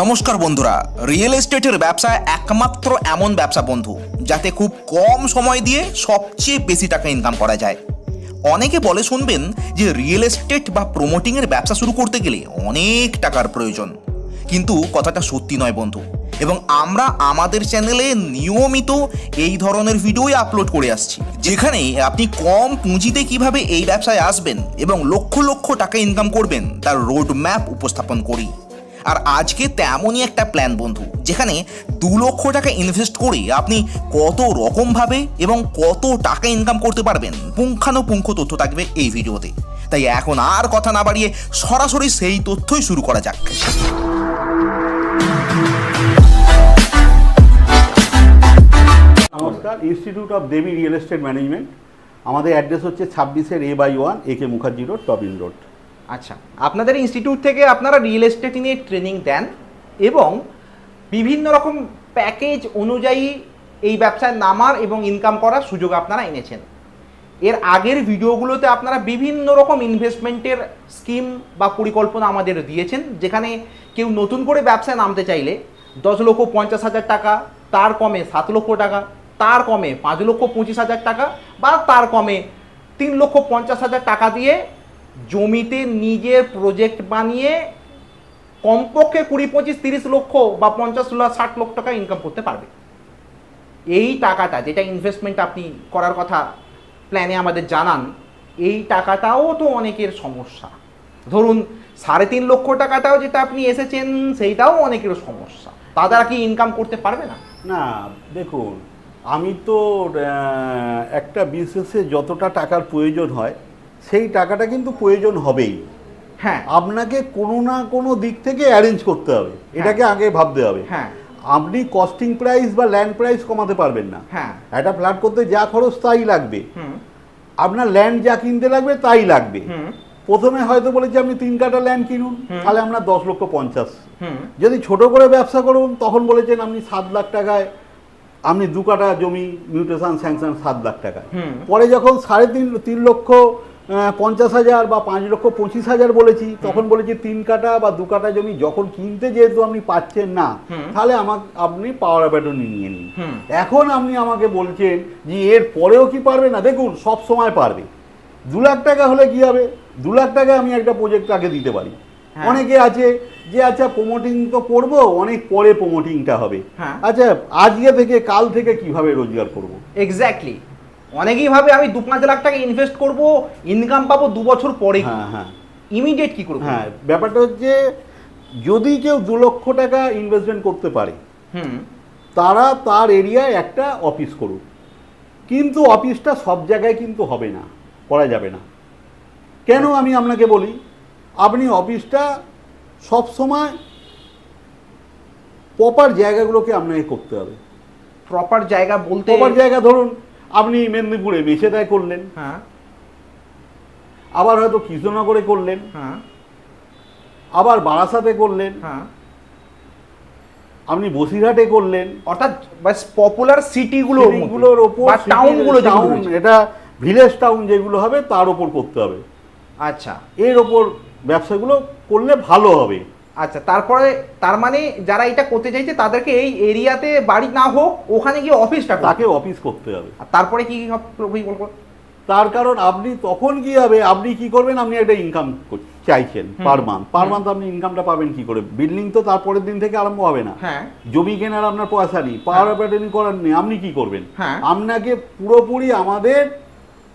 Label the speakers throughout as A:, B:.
A: নমস্কার বন্ধুরা রিয়েল এস্টেটের ব্যবসা একমাত্র এমন ব্যবসা বন্ধু, যাতে খুব কম সময় দিয়ে সবচেয়ে বেশি টাকা ইনকাম করা যায়। অনেকে বলে শুনবেন যে রিয়েল এস্টেট বা প্রমোটিংয়ের ব্যবসা শুরু করতে গেলে অনেক টাকার প্রয়োজন। কিন্তু কথাটা সত্যি নয় বন্ধু, এবং আমরা আমাদের চ্যানেলে নিয়মিত এই ধরনের ভিডিওই আপলোড করে আসছি, যেখানে আপনি কম পুঁজিতে কীভাবে এই ব্যবসায় আসবেন এবং লক্ষ লক্ষ টাকা ইনকাম করবেন, তার রোড ম্যাপ উপস্থাপন করি। আর আজকে তেমনই একটা প্ল্যান বন্ধু, যেখানে দু লক্ষ টাকা ইনভেস্ট করে আপনি কত রকমভাবে এবং কত টাকা ইনকাম করতে পারবেন, পুঙ্খানুপুঙ্খ তথ্য থাকবে এই ভিডিওতে। তাই এখন আর কথা না বাড়িয়ে সরাসরি সেই তথ্যই শুরু করা যাক।
B: নমস্কার institute of Devi real estate management আমাদের অ্যাড্রেস হচ্ছে ছাব্বিশের A by one A K Mukherjee road Tobin road
C: আচ্ছা আপনাদের ইনস্টিটিউট থেকে আপনারা রিয়েল এস্টেট নিয়ে ট্রেনিং দেন এবং বিভিন্ন রকম প্যাকেজ অনুযায়ী এই ব্যবসায় নামার এবং ইনকাম করার সুযোগ আপনারা এনেছেন। এর আগের ভিডিওগুলোতে আপনারা বিভিন্ন রকম ইনভেস্টমেন্টের স্কিম বা পরিকল্পনা আমাদের দিয়েছেন, যেখানে কেউ নতুন করে ব্যবসায় নামতে চাইলে দশ লক্ষ পঞ্চাশ হাজার টাকা, তার কমে সাত লক্ষ টাকা, তার কমে পাঁচ লক্ষ পঁচিশ হাজার টাকা বা তার কমে তিন লক্ষ পঞ্চাশ হাজার টাকা দিয়ে জমিতে নিজের প্রজেক্ট বানিয়ে কমপক্ষে কুড়ি, পঁচিশ, তিরিশ লক্ষ বা পঞ্চাশ ষাট লক্ষ টাকা ইনকাম করতে পারবে। এই টাকাটা, যেটা ইনভেস্টমেন্ট আপনি করার কথা প্ল্যানে আমাদের জানান, এই টাকাটাও তো অনেকের সমস্যা। ধরুন, সাড়ে তিন লক্ষ টাকাটাও যেটা আপনি এসেছেন, সেইটাও অনেকের সমস্যা। তারা কি ইনকাম করতে পারবে না?
B: না, দেখুন, আমি তো একটা বিজনেসে যতটা টাকার প্রয়োজন হয় সেই টাকাটা কিন্তু প্রয়োজন হবেই।
C: হ্যাঁ।
B: আপনাকে কোনো না কোনো দিক থেকে অ্যারেঞ্জ করতে হবে। এটাকে আগে ভাবতে হবে।
C: হ্যাঁ।
B: আপনি কস্টিং প্রাইস বা ল্যান্ড প্রাইস কমাতে পারবেন না।
C: হ্যাঁ।
B: একটা ফ্ল্যাট করতে যা খরচ তাই লাগবে। আপনার ল্যান্ড যা কিনতে লাগবে তাই লাগবে। প্রথমে হয়তো বলেছি আপনি তিন কাটা ল্যান্ড কিনুন তাহলে আপনার দশ লক্ষ পঞ্চাশ। যদি ছোট করে ব্যবসা করুন তখন বলেছেন আপনি সাত লাখ টাকায় আপনি দু কাটা জমি মিউটেশন স্যাংশন সাত লাখ টাকায়। পরে যখন সাড়ে তিন তিন লক্ষ পঞ্চাশ হাজার বা পাঁচ লক্ষ পঁচিশ হাজার বলেছি তখন বলেছি তিন কাটা বা দু কাটা জমি যখন কিনতে যেহেতু আপনি পাচ্ছেন না তাহলে আমাকে আপনি পাওয়ার ব্যাটনি নিয়ে নিন। এখন আপনি আমাকে বলছেন যে এর পরেও কি পারবে না? দেখুন সব সময় পারবে। দু লাখ টাকা হলে কি হবে? দু লাখ টাকা আমি একটা প্রজেক্ট আগে দিতে পারি।
C: হ্যাঁ।
B: অনেকে আছে যে আচ্ছা প্রমোটিং তো করব অনেক পরে প্রমোটিংটা হবে।
C: হ্যাঁ।
B: আচ্ছা আজকে থেকে কাল থেকে কীভাবে রোজগার করব।
C: এক্স্যাক্টলি অনেকেই ভাবে আমি দু পাঁচ লাখ টাকা ইনভেস্ট করব ইনকাম পাবো দু বছর পরে।
B: হ্যাঁ হ্যাঁ।
C: ইমিডিয়েট কি করব?
B: হ্যাঁ ব্যাপারটা হচ্ছে যদি কেউ দু লক্ষ টাকা ইনভেস্টমেন্ট করতে পারে
C: হুম।
B: তারা তার এরিয়ায় একটা অফিস করুক। কিন্তু অফিসটা সব জায়গায় কিন্তু হবে না করা যাবে না। কেন আমি আপনাকে বলি? আপনি অফিসটা সব সময় প্রপার জায়গাগুলোকে আপনাকে করতে হবে।
C: প্রপার জায়গা বলতে
B: প্রপার জায়গা ধরুন আপনি মেদিনীপুরে মেছেদায় করলেন।
C: হ্যাঁ।
B: আবার হয়তো কৃষ্ণনগরে করলেন।
C: হ্যাঁ।
B: আবার বারাসাতে করলেন।
C: হ্যাঁ।
B: আপনি বসিরহাটে করলেন।
C: অর্থাৎ পপুলার সিটিগুলো
B: সিটিগুলোর ওপর
C: বা টাউনগুলো
B: টাউন এটা ভিলেজ টাউন যেগুলো হবে তার ওপর করতে হবে।
C: আচ্ছা।
B: এর ওপর ব্যবসাগুলো করলে ভালো হবে।
C: আচ্ছা তারপরে তার মানে যারা এটা করতে চাইছে তাদেরকে এই এরিয়াতে বাড়ি না হোক ওখানে গিয়ে অফিসটা
B: তাকে অফিস করতে হবে।
C: আর তারপরে কি কি
B: তার কারণ আপনি তখন কি হবে আপনি কি করবেন আপনি একটা ইনকাম চাইছেন পার মান্থ পার মান্থ আপনি ইনকামটা পাবেন কি করে? বিল্ডিং তো তারপরের দিন থেকে আরম্ভ হবে না।
C: হ্যাঁ।
B: জমি কেনার আপনার পয়সা নেই পাওয়ার অপারেটিং করার নেই আপনি কি করবেন?
C: হ্যাঁ।
B: আপনাকে পুরোপুরি আমাদের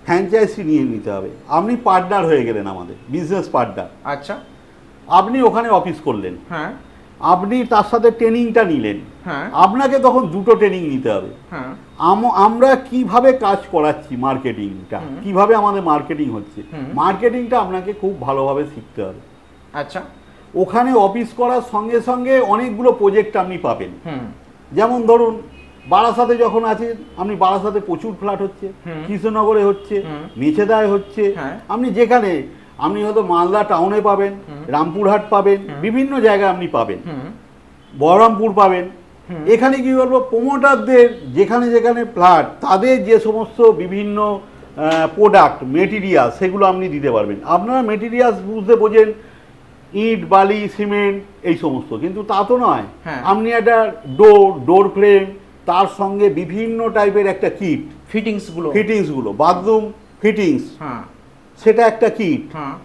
B: ফ্র্যাঞ্চাইজি নিয়ে নিতে হবে। আপনি পার্টনার হয়ে গেলেন আমাদের বিজনেস পার্টনার
C: আচ্ছা।
B: আপনি ওখানে অফিস করলেন।
C: হ্যাঁ।
B: আপনি তার সাথে ট্রেনিংটা নিলেন।
C: হ্যাঁ।
B: আপনাকে তখন দুটো ট্রেনিং নিতে হবে।
C: হ্যাঁ।
B: আমরা কীভাবে কাজ করাচ্ছি মার্কেটিংটা। কীভাবে আমাদের মার্কেটিং হচ্ছে? মার্কেটিংটা আপনাকে খুব ভালোভাবে শিখতে হবে।
C: আচ্ছা।
B: ওখানে অফিস করার সঙ্গে সঙ্গে অনেকগুলো প্রজেক্ট আপনি পাবেন। যেমন ধরুন বারাসাতে যখন আছেন আপনি বারাসাতে প্রচুর ফ্ল্যাট হচ্ছে। কৃষ্ণনগরে হচ্ছে মেছেদায় হচ্ছে। আপনি যেখানে আপনি হয়তো মালদা টাউনে পাবেন রামপুরহাট পাবেন বিভিন্ন জায়গায় আপনি পাবেন। বহরমপুর পাবেন। এখানে কি বলব প্রমোটারদের যেখানে যেখানে ফ্ল্যাট তাদের যে সমস্ত বিভিন্ন প্রোডাক্ট মেটেরিয়াল সেগুলো আপনি দিতে পারবেন। আপনারা মেটেরিয়ালস বুঝতে বোঝেন ইট বালি সিমেন্ট এই সমস্ত। কিন্তু তা তো নয়।
C: হ্যাঁ।
B: আপনি একটা ডোর ডোর ফ্রেম তার সঙ্গে বিভিন্ন টাইপের একটা কিট
C: ফিটিংসগুলো
B: ফিটিংসগুলো বাথরুম ফিটিংস
C: হ্যাঁ।
B: সেটা একটা কিট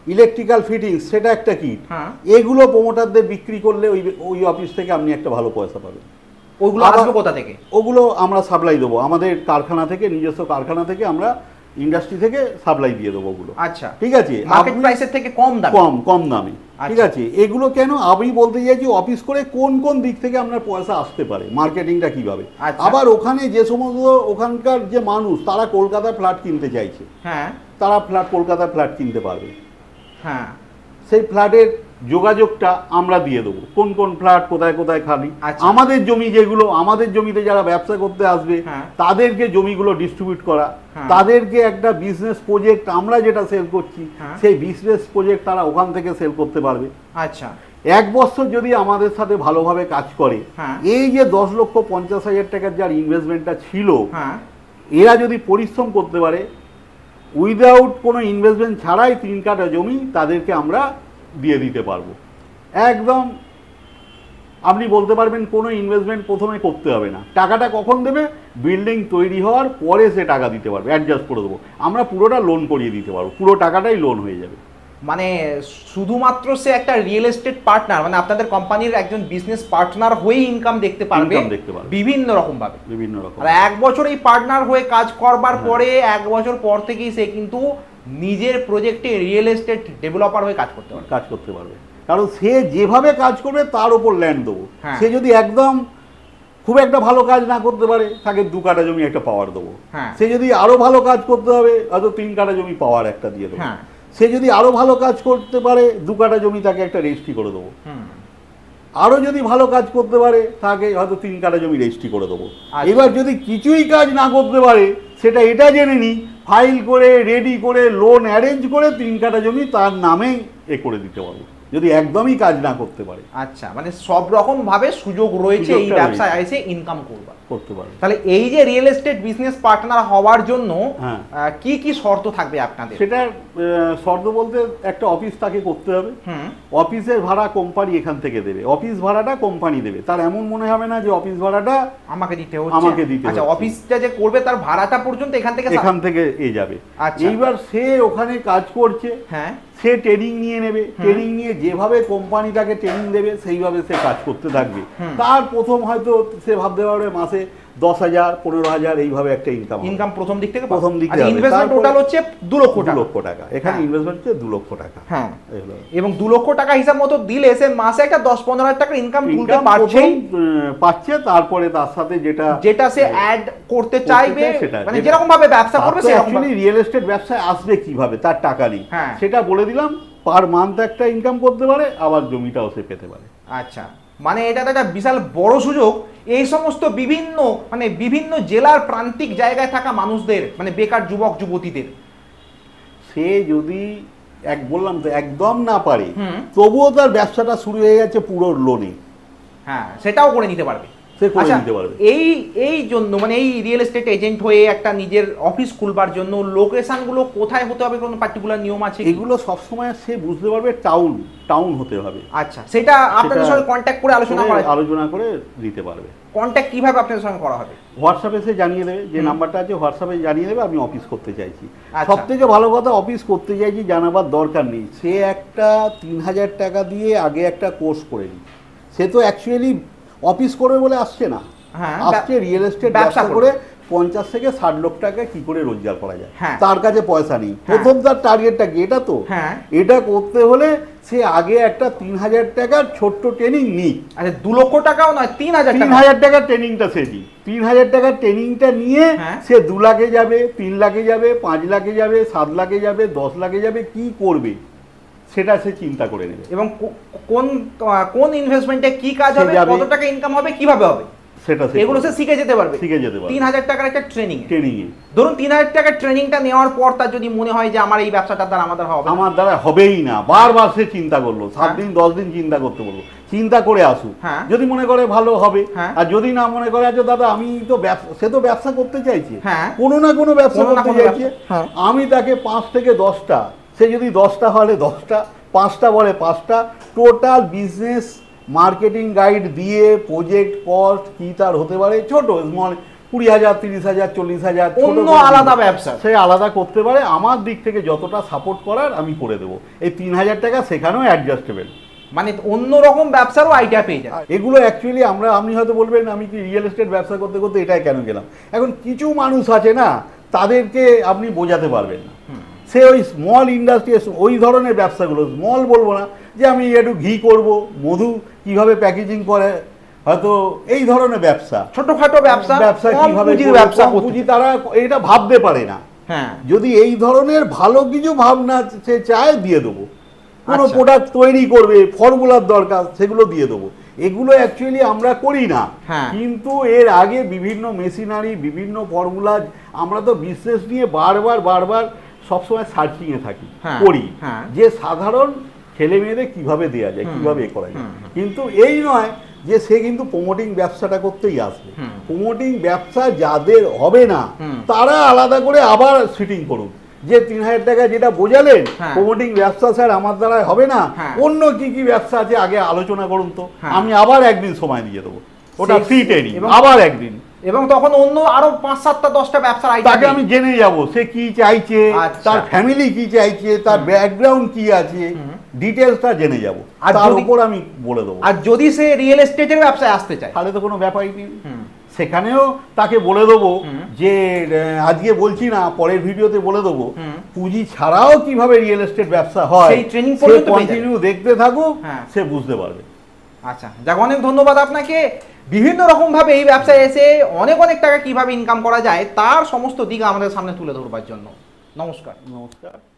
B: ইলেকট্রিক্যাল ফিটিং সেটা একটা কিট
C: হ্যাঁ।
B: এগুলো প্রমোটারদের বিক্রি করলে ওই ওই অফিস থেকে আপনি একটা ভালো পয়সা পাবেন। ওগুলো
C: আসবে কোথা থেকে?
B: ওগুলো আমরা সাপ্লাই দেবো। আমাদের কারখানা থেকে নিজস্ব কারখানা থেকে আমরা ইন্ডাস্ট্রি থেকে সাপ্লাই দিয়ে দেবো ওগুলো।
C: আচ্ছা।
B: ঠিক আছে?
C: মার্কেট প্রাইসের থেকে কম দাম?
B: কম কম দামে। ঠিক
C: আচ্ছা।
B: আছে? এগুলো কেন? আমি বলতে চাইছি অফিস করে কোন কোন দিক থেকে আপনার পয়সা আসতে পারে? মার্কেটিংটা কীভাবে?
C: আচ্ছা।
B: আবার ওখানে যে সমস্ত ওখানকার যে মানুষ তারা কলকাতায় ফ্ল্যাট কিনতে চাইছে।
C: হ্যাঁ।
B: তারা ফ্ল্যাট কলকাতায় ফ্ল্যাট কিনতে পারবে।
C: হ্যাঁ।
B: সেই ফ্ল্যাটের যোগাযোগটা আমরা দিয়ে দেবো কোন কোন ফ্ল্যাট কোথায় কোথায় খালি
C: আচ্ছা।
B: আমাদের জমি যেগুলো আমাদের জমিতে যারা ব্যবসা করতে আসবে
C: হ্যাঁ।
B: তাদেরকে জমিগুলো ডিস্ট্রিবিউট করা
C: হ্যাঁ।
B: তাদেরকে একটা বিজনেস প্রজেক্ট আমরা যেটা সেল করছি
C: হ্যাঁ।
B: সেই বিজনেস প্রজেক্ট তারা ওখান থেকে সেল করতে পারবে
C: আচ্ছা
B: এক বছর যদি আমাদের সাথে ভালোভাবে কাজ করে। এই যে দশ লক্ষ পঞ্চাশ হাজার টাকার যার ইনভেস্টমেন্টটা ছিল এরা যদি পরিশ্রম করতে পারে উইদাউট কোনো ইনভেস্টমেন্ট ছাড়াই তিন কাটা জমি তাদেরকে আমরা দিয়ে দিতে পারব। একদম আপনি বলতে পারবেন কোনো ইনভেস্টমেন্ট প্রথমে করতে হবে না। টাকাটা কখন দেবে? বিল্ডিং তৈরি হওয়ার পরে সে টাকা দিতে পারবে অ্যাডজাস্ট করে দেবো। আমরা পুরোটা লোন করিয়ে দিতে পারব পুরো টাকাটাই লোন হয়ে যাবে।
C: মানে শুধুমাত্র সে একটা রিয়েল এস্টেট পার্টনার মানে আপনাদের কোম্পানির একজন বিজনেস পার্টনার হয়ে ইনকাম দেখতে পারবে
B: দেখতে
C: বিভিন্ন রকম ভাবে
B: বিভিন্ন রকম।
C: আর এক বছর এই পার্টনার হয়ে কাজ করবার
B: হ্যাঁ।
C: পরে এক বছর পর থেকেই সে কিন্তু নিজের প্রজেক্টে রিয়েল এস্টেট ডেভেলপার হয়ে কাজ করতে পারবে
B: কাজ করতে পারবে কারণ সে যেভাবে কাজ করবে তার উপর ল্যান্ড দেবো
C: হ্যাঁ।
B: সে যদি একদম খুব একটা ভালো কাজ না করতে পারে তাকে দু কাটা জমি একটা পাওয়ার দেবো
C: হ্যাঁ।
B: সে যদি আরও ভালো কাজ করতে হবে হয়তো তিন কাটা জমি পাওয়ার একটা দিয়ে দেবো
C: হ্যাঁ।
B: সে যদি আরও ভালো কাজ করতে পারে দু কাটা জমি তাকে একটা রেজিস্ট্রি করে দেবো
C: হুম
B: আরও যদি ভালো কাজ করতে পারে তাকে হয়তো তিন কাটা জমি রেজিস্ট্রি করে দেবো
C: আচ্ছা।
B: এবার যদি কিছুই কাজ না করতে পারে সেটা এটা জেনে নি ফাইল করে রেডি করে লোন অ্যারেঞ্জ করে তিন কাটা জমি তার নামেই এ করে দিতে পারব। যদি একদমই কাজ না করতে পারে।
C: আচ্ছা মানে সব রকম ভাবে সুযোগ রয়েছে এই ব্যবসায় এসে ইনকাম করবার।
B: করতে পারবে।
C: তাহলে এই যে রিয়েল এস্টেট বিজনেস পার্টনার হওয়ার জন্য
B: হ্যাঁ।
C: কি কি শর্ত থাকবে আপনাদের?
B: সেটা শর্ত বলতে একটা অফিস তাকে করতে হবে। অফিসের ভাড়া কোম্পানি এখান থেকে দেবে। অফিস ভাড়াটা কোম্পানি দেবে। তার এমন মনে হবে না যে অফিস ভাড়াটা
C: আমাকে দিতে হচ্ছে।
B: আমাকে দিতে
C: আচ্ছা অফিসটা যে করবে তার ভাড়াটা পর্যন্ত এখান থেকে
B: এখান থেকে এ যাবে।
C: আচ্ছা।
B: এইবার সে ওখানে কাজ করছে।
C: হ্যাঁ।
B: সে ট্রেনিং নিয়ে নেবে। ট্রেনিং নিয়ে যেভাবে কোম্পানি তাকে ট্রেনিং দেবে সেইভাবে সে কাজ করতে থাকবে। তার প্রথম হয়তো সে ভাবতে পারবে মাসে দশ হাজার পনেরো হাজার এইভাবে একটা ইনকাম
C: ইনকাম প্রথম দিক থেকে
B: প্রথম দিকে হবে।
C: ইনভেস্টমেন্ট টোটাল হচ্ছে দু লক্ষ
B: দু লক্ষ টাকা। এখানে
C: হ্যাঁ।
B: ইনভেস্টমেন্ট হচ্ছে দু লক্ষ টাকা।
C: হ্যাঁ। এবং দু লক্ষ টাকা হিসাব মতো দিলে সে মাসে একটা দশ পনেরো হাজার টাকার ইনকাম তুলতে পারছেই।
B: পাচ্ছে তারপরে তার সাথে যেটা
C: যেটা সে অ্যাড করতে চাইবে। মানে যেরকম ভাবে ব্যবসা করবে সেরকম
B: রিয়েল এস্টেট ব্যবসায় আসবে কীভাবে তার টাকা নেই।
C: হ্যাঁ।
B: সেটা বলে দিলাম পার মান্থ একটা ইনকাম করতে পারে আবার জমিটাও সে পেতে পারে।
C: আচ্ছা। মানে এটা একটা বিশাল বড় সুযোগ। এই সমস্ত বিভিন্ন মানে বিভিন্ন জেলার প্রান্তিক জায়গায় থাকা মানুষদের মানে বেকার যুবক যুবতীদের।
B: সে যদি এক বললাম তো একদম না পারে তবুও তার ব্যবসাটা শুরু হয়ে গেছে পুরো লোনে।
C: হ্যাঁ সেটাও করে নিতে পারবে।
B: সে করে
C: আচ্ছা,
B: পারবে।
C: এই এই জন্য মানে এই রিয়েল এস্টেট এজেন্ট হয়ে একটা নিজের অফিস খুলবার জন্য লোকেশনগুলো কোথায় হতে হবে কোনো পার্টিকুলার নিয়ম আছে
B: এগুলো সবসময় সে বুঝতে পারবে টাউন টাউন হতে হবে।
C: আচ্ছা সেটা আপনাদের সঙ্গে কন্ট্যাক্ট করে আলোচনা
B: করে
C: করা
B: আলোচনা করে দিতে পারবে।
C: কন্ট্যাক্ট কীভাবে আপনাদের সঙ্গে করা হবে?
B: হোয়াটসঅ্যাপে সে জানিয়ে দেবে যে নাম্বারটা আছে হোয়াটসঅ্যাপে জানিয়ে দেবে আমি অফিস করতে চাইছি।
C: আচ্ছা।
B: সব থেকে ভালো কথা অফিস করতে চাইছি জানাবার দরকার নেই। সে একটা তিন হাজার টাকা দিয়ে আগে একটা কোর্স করে নি সে তো অ্যাকচুয়ালি অফিস করে বলে আসছে না।
C: হ্যাঁ,
B: আসছে রিয়েল এস্টেট
C: ব্যবসা করে।
B: পঞ্চাশ থেকে ষাট লক্ষ টাকা কি করে রোজগার করা যায়?
C: হ্যাঁ।
B: তার কাছে পয়সা নেই। প্রথম তার টার্গেটটা কি? এটা তো।
C: হ্যাঁ।
B: এটা করতে হলে সে আগে একটা তিন হাজার টাকার ছোট্ট ট্রেনিং নিক।
C: আচ্ছা দু লক্ষ টাকাও নয় তিন হাজার
B: তিন হাজার টাকার ট্রেনিংটা সে দিই তিন হাজার টাকার ট্রেনিংটা নিয়ে
C: হ্যাঁ।
B: সে দু লাখে যাবে তিন লাখে যাবে পাঁচ লাখে যাবে সাত লাখে যাবে দশ লাখে যাবে কি করবে? সেটা সে চিন্তা করে নেবে।
C: এবং কোন কোন ইনভেস্টমেন্টে কি কাজ হবে কত টাকা ইনকাম হবে কীভাবে হবে?
B: সেটা সে
C: এগুলো সে শিখে যেতে পারবে।
B: শিখে যেতে পারবে।
C: তিন হাজার টাকার একটা ট্রেনিং
B: ট্রেনিং
C: ধরুন তিন হাজার টাকার ট্রেনিংটা নেওয়ার পর তার যদি মনে হয় যে আমার এই ব্যবসাটার দ্বারা আমাদের হবে
B: আমার দ্বারা হবেই না। বারবার সে চিন্তা করল। সাত
C: হ্যাঁ।
B: দিন দশ দিন চিন্তা করতে বলব চিন্তা করে আসুক
C: হ্যাঁ।
B: যদি মনে করে ভালো হবে
C: হ্যাঁ।
B: আর যদি না মনে করে আচ্ছা দাদা আমি তো ব্যবসা সে তো ব্যবসা করতে চাইছে। কোনো না কোনো ব্যবসা করতে চাইছে। আমি তাকে পাঁচ থেকে দশটা সে যদি দশটা হলে দশটা পাঁচটা বলে পাঁচটা টোটাল বিজনেস মার্কেটিং গাইড দিয়ে প্রজেক্ট কস্ট কী তার হতে পারে? ছোট স্মল কুড়ি হাজার তিরিশ হাজার চল্লিশ হাজার
C: অন্য আলাদা ব্যবসা।
B: সে আলাদা করতে পারে আমার দিক থেকে যতটা সাপোর্ট করার আমি করে দেবো। এই তিন হাজার টাকা সেখানেও অ্যাডজাস্টেবল
C: মানে অন্য রকম ব্যবসারও আইডিয়া পেয়ে যায়
B: এগুলো অ্যাকচুয়ালি আমরা আপনি হয়তো বলবেন আমি কি রিয়েল এস্টেট ব্যবসা করতে করতে এটাই কেন গেলাম? এখন কিছু মানুষ আছে না তাদেরকে আপনি বোঝাতে পারবেন না। সে ওই স্মল ইন্ডাস্ট্রি ওই ধরনের ব্যবসাগুলো স্মল বলব না যে আমি একটু ঘি করব মধু কীভাবে প্যাকেজিং করে হয়তো এই ধরনের ব্যবসা।
C: ছোটখাটো ব্যবসা
B: ব্যবসা কীভাবে
C: ব্যবসা
B: পুঁজি তারা এটা ভাবতে পারে না।
C: হ্যাঁ।
B: যদি এই ধরনের ভালো কিছু ভাবনা সে চায় দিয়ে দেবো। কোনো
C: আচ্ছা।
B: প্রোডাক্ট তৈরি করবে ফর্মুলার দরকার সেগুলো দিয়ে দেবো। এগুলো অ্যাকচুয়ালি আমরা করি না।
C: হ্যাঁ।
B: কিন্তু এর আগে বিভিন্ন মেশিনারি বিভিন্ন ফর্মুলা আমরা তো বিজনেস নিয়ে বারবার বারবার সবসময় সার্চিংয়ে থাকি
C: হ্যাঁ,
B: করি
C: হ্যাঁ।
B: যে সাধারণ ছেলে মেয়েদের কীভাবে দেওয়া যায় কীভাবে এ করা যায়। কিন্তু এই নয় যে সে কিন্তু প্রমোটিং ব্যবসাটা করতেই আসবে। প্রমোটিং ব্যবসা যাদের হবে না তারা আলাদা করে আবার ফিটিং করুন যে তিন হাজার টাকা যেটা বোঝালেন
C: হ্যাঁ।
B: প্রমোটিং ব্যবসা স্যার আমার দ্বারা হবে না
C: হ্যাঁ।
B: অন্য কি কি ব্যবসা আছে আগে আলোচনা করুন তো
C: হ্যাঁ।
B: আমি আবার একদিন সময় দিয়ে দেবো ওটা ফ্রি ট্রেনিং আবার একদিন
C: এবং তখন অন্য আরও পাঁচ সাতটা দশটা ব্যবসার
B: তাকে আমি জেনে যাব সে কি চাইছে
C: আচ্ছা।
B: তার ফ্যামিলি কি চাইছে তার ব্যাকগ্রাউন্ড কি আছে ডিটেলসটা জেনে যাব।
C: আর
B: তার উপর আমি বলে দেবো।
C: আর যদি সে রিয়েল এস্টেটের ব্যবসায় আসতে চায়?
B: তাহলে তো কোনো ব্যাপারই নেই। সেখানেও তাকে বলে দেবো যে আজকে বলছি না পরের ভিডিওতে বলে দেবো। পুঁজি ছাড়াও কীভাবে রিয়েল এস্টেট ব্যবসা হয়
C: সেই পর্যন্ত
B: কন্টিনিউ দেখতে থাকুক
C: হ্যাঁ।
B: সে বুঝতে পারবে।
C: আচ্ছা যাক অনেক ধন্যবাদ আপনাকে। বিভিন্ন রকমভাবে এই ব্যবসায় এসে অনেক অনেক টাকা কীভাবে ইনকাম করা যায়, তার সমস্ত দিক আমাদের সামনে তুলে ধরবার জন্য। নমস্কার।
B: নমস্কার।